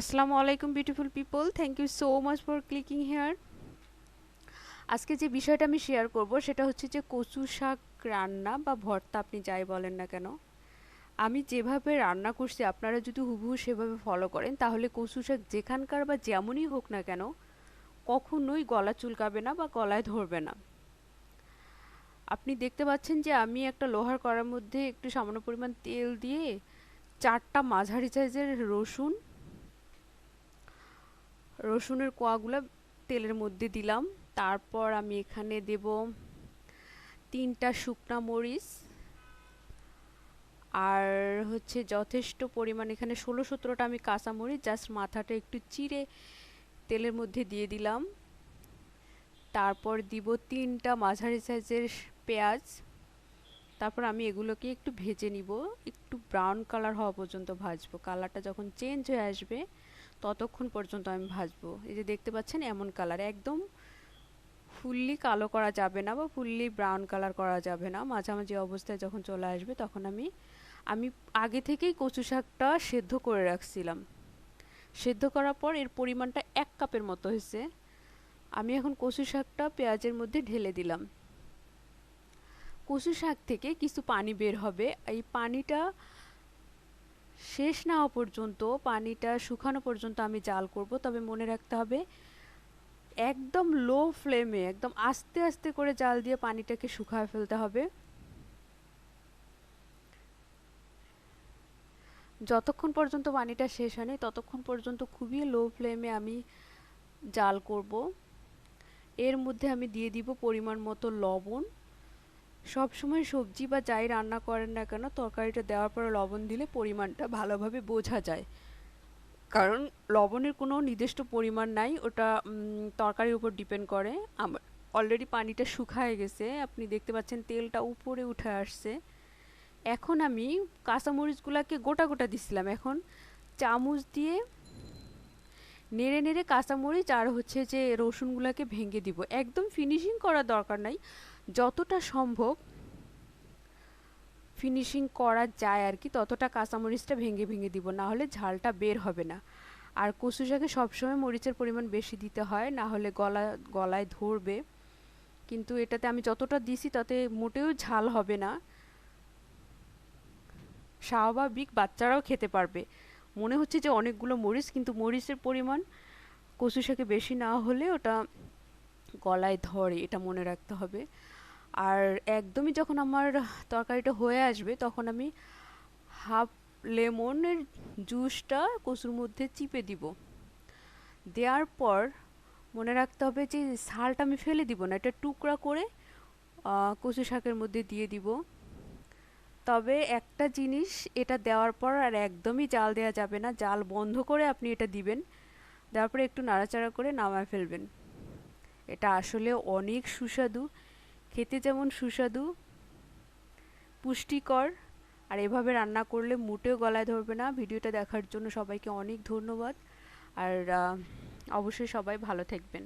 আসসালামু আলাইকুম beautiful people thank you so much for clicking here আজকে যে বিষয়টা আমি শেয়ার করব, সেটা হচ্ছে যে কচু শাক রান্না বা ভর্তা আপনি যাই বলেন না কেন, আমি যেভাবে রান্না করছি, আপনারা যদি হুবহু সেভাবে ফলো করেন, তাহলে কচু শাক যেখানকার বা যেমনই হোক না কেন, কখনোই গলা চুলকাবে না বা গলায় ধরবে না। আপনি দেখতে পাচ্ছেন যে আমি একটা লোহার কড়ার মধ্যে একটু সামান্য পরিমাণ তেল দিয়ে চারটা মাঝারি সাইজের রসুন রসুনের কোয়াগুলো তেলের মধ্যে দিলাম। তারপর আমি এখানে দেব তিনটা শুকনা মরিচ। আর হচ্ছে যথেষ্ট পরিমাণ এখানে ষোলো সতেরোটা আমি কাঁচা মরিচ, জাস্ট মাথাটা একটু চিড়ে তেলের মধ্যে দিয়ে দিলাম। তারপর দিব তিনটা মাঝারি সাইজের পেঁয়াজ। তারপর আমি এগুলোকে একটু ভেজে নিব। একটু ব্রাউন কালার হওয়া পর্যন্ত ভাজবো। কালারটা যখন চেঞ্জ হয়ে আসবে ততক্ষণ পর্যন্ত আমি ভাজবো। এই যে দেখতে পাচ্ছেন এমন কালার একদম ফুললি কালো করা যাবে না বা ফুললি ব্রাউন কালার করা যাবে না। মাঝামাঝি অবস্থায় যখন চলে আসবে তখন আমি আমি আগে থেকেই কচু শাকটা সেদ্ধ করে রাখছিলাম। সেদ্ধ করার পর এর পরিমাণটা এক কাপের মতো হয়েছে। আমি এখন কচু শাকটা পেঁয়াজের মধ্যে ঢেলে দিলাম। কচু শাক থেকে কিছু পানি বের হবে। এই পানিটা শেষ না হওয়া পর্যন্ত, পানিটা শুকানো পর্যন্ত আমি জাল করব। তবে মনে রাখতে হবে, একদম লো ফ্লেমে একদম আস্তে আস্তে করে জাল দিয়ে পানিটাকে শুকায় ফেলতে হবে। যতক্ষণ পর্যন্ত পানিটা শেষ হয়নি, ততক্ষণ পর্যন্ত খুবই লো ফ্লেমে আমি জাল করব। এর মধ্যে আমি দিয়ে দিব পরিমাণ মতো লবণ। সব সময় সবজি বা যাই রান্না করেন না কেন, তরকারিটা দেওয়ার পরে লবণ দিলে পরিমাণটা ভালোভাবে বোঝা যায়। কারণ লবণের কোনো নির্দিষ্ট পরিমাণ নাই, ওটা তরকারির উপর ডিপেন্ড করে। আমার অলরেডি পানিটা শুকায় গেছে, আপনি দেখতে পাচ্ছেন তেলটা উপরে উঠে আসছে। এখন আমি কাঁচামরিচগুলোকে গোটা গোটা দিছিলাম। এখন চামচ দিয়ে নেড়ে নেড়ে কাঁচামরিচ আর হচ্ছে যে রসুনগুলোকে ভেঙে দিব। একদম ফিনিশিং করার দরকার নাই। যতটা সম্ভব ফিনিশিং করা যায় আর কি, ততটা কাঁচামরিচটা ভেঙে ভেঙে দিব না হলে ঝালটা বের হবে না। আর কচু শাকে সবসময় মরিচের পরিমাণ বেশি দিতে হয় না হলে গলা, গলায় ধরবে। কিন্তু এটাতে আমি যতটা দিছি তাতে মোটেও ঝাল হবে না। স্বাভাবিক বাচ্চারাও খেতে পারবে। মনে হচ্ছে যে অনেকগুলো মরিচ, কিন্তু মরিচের পরিমাণ কচু শাকে বেশি না হলে ওটা গলায় ধরে, এটা মনে রাখতে হবে। আর একদমই যখন আমার তরকারিটা হয়ে আসবে, তখন আমি হাফ লেমনের জুসটা কচুর মধ্যে চিপে দিব। দেওয়ার পর মনে রাখতে হবে যে শালটা আমি ফেলে দিব না, এটা টুকরা করে কচু শাকের মধ্যে দিয়ে দিব। তবে একটা জিনিস এটা দেওয়ার পর আর একদমই জাল দেওয়া যাবে না। জাল বন্ধ করে আপনি এটা দিবেন, দেওয়ার পরে একটু নাড়াচাড়া করে নামায় ফেলবেন। এটা আসলে অনেক সুস্বাদু, খেতে যেমন সুস্বাদু, পুষ্টিকর, আর এভাবে রান্না করলে মোটেও গলায় ধরবে না। ভিডিওটা দেখার জন্য সবাইকে অনেক ধন্যবাদ। আর অবশ্যই সবাই ভালো থাকবেন।